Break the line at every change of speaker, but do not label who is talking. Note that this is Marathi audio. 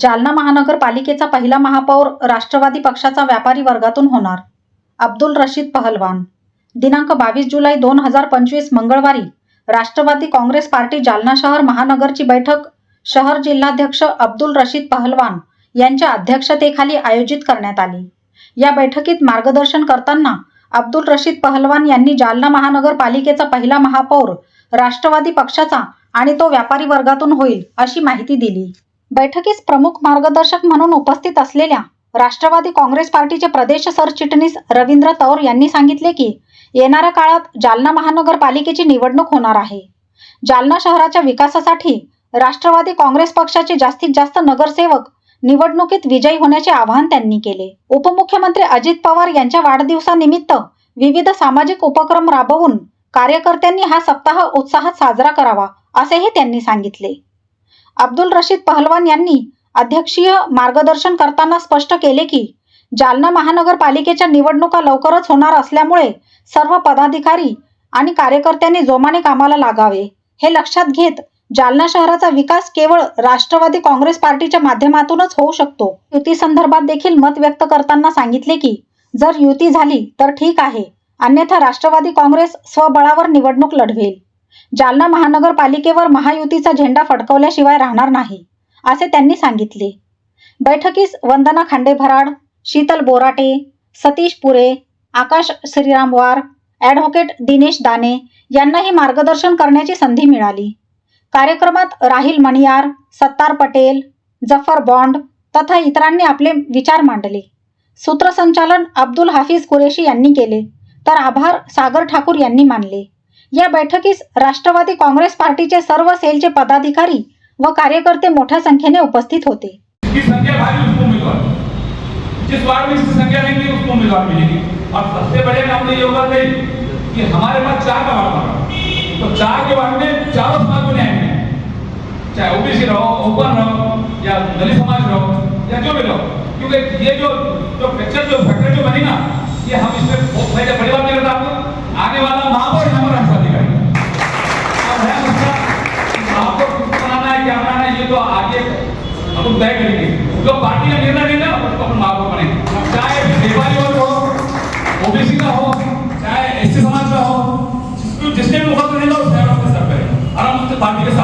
जालना महानगरपालिकेचा पहिला महापौर राष्ट्रवादी पक्षाचा व्यापारी वर्गातून होणार. अब्दुल रशीद पहलवान. दिनांक बावीस जुलै दोन हजार पंचवीस मंगळवारी राष्ट्रवादी काँग्रेस पार्टी जालना शहर महानगरची बैठक शहर जिल्हाध्यक्ष अब्दुल रशीद पहलवान यांच्या अध्यक्षतेखाली आयोजित करण्यात आली. या बैठकीत मार्गदर्शन करताना अब्दुल रशीद पहलवान यांनी जालना महानगरपालिकेचा पहिला महापौर राष्ट्रवादी पक्षाचा आणि तो व्यापारी वर्गातून होईल अशी माहिती दिली. बैठकीस प्रमुख मार्गदर्शक म्हणून उपस्थित असलेल्या राष्ट्रवादी काँग्रेस पार्टीचे प्रदेश सरचिटणीस रवींद्र तौर यांनी सांगितले की येणाऱ्या काळात जालना महानगरपालिकेची निवडणूक होणार आहे. जालना शहराच्या विकासासाठी राष्ट्रवादी काँग्रेस पक्षाचे जास्तीत जास्त नगरसेवक निवडणुकीत विजयी होण्याचे आवाहन त्यांनी केले. उपमुख्यमंत्री अजित पवार यांच्या वाढदिवसानिमित्त विविध सामाजिक उपक्रम राबवून कार्यकर्त्यांनी हा सप्ताह उत्साहात साजरा करावा असेही त्यांनी सांगितले. अब्दुल रशीद पहलवान यांनी अध्यक्षीय मार्गदर्शन करताना स्पष्ट केले की जालना महानगरपालिकेच्या निवडणुका लवकरच होणार असल्यामुळे सर्व पदाधिकारी आणि कार्यकर्त्यांनी जोमाने कामाला लागावे. हे लक्षात घेत जालना शहराचा विकास केवळ राष्ट्रवादी काँग्रेस पार्टीच्या माध्यमातूनच होऊ शकतो. युती संदर्भात देखील मत व्यक्त करताना सांगितले की जर युती झाली तर ठीक आहे. अन्यथा राष्ट्रवादी काँग्रेस स्वबळावर निवडणूक लढवेल. जालना महानगरपालिकेवर महायुतीचा झेंडा फडकवल्याशिवाय राहणार नाही असे त्यांनी सांगितले. बैठकीस वंदना खांडेभराड शीतल बोराटे सतीश पुरे आकाश श्रीरामवार ॲडव्होकेट दिनेश दाने यांनाही मार्गदर्शन करण्याची संधी मिळाली. कार्यक्रमात राहिल मणियार सत्तार पटेल जफर बॉन्ड तथा इतरांनी आपले विचार मांडले. सूत्रसंचालन अब्दुल हाफिज कुरेशी यांनी केले तर आभार सागर ठाकूर यांनी मानले. या बैठकीस राष्ट्रवादी काँग्रेस पार्टीचे सर्व सेलचे पदाधिकारी व कार्यकर्ते मोठ्या संख्येने उपस्थित होते.
जिसकी संख्या भारी उसको उम्मीदवार जिस वार्ड में इसकी संख्या नहीं थी उसको उम्मीदवार मिलेगी. और सबसे बड़े काम ये होगा कि कि हमारे पास चार का वार्ड बना। तो चार के वार्ड में चारों समाज को न्याय चाहे ओबीसी रहो ओपन रहो या दलित समाज रहो या जो भी रहो। क्योंकि ये जो जो फ्रैक्चर जो फैक्टर जो बनी ना ये हम इसमें बहुत मैं जब बड़ी बात आपण तय करेंगे जो पार्टी का निर्णय लेना उसको अपन माँ बाप चाहे नेपाली वर्ग हो ओबीसी हो चाहे एस समाज का हो जिसने भी मुख्य रहेगा उस ड्राइवर के सर पार्टी के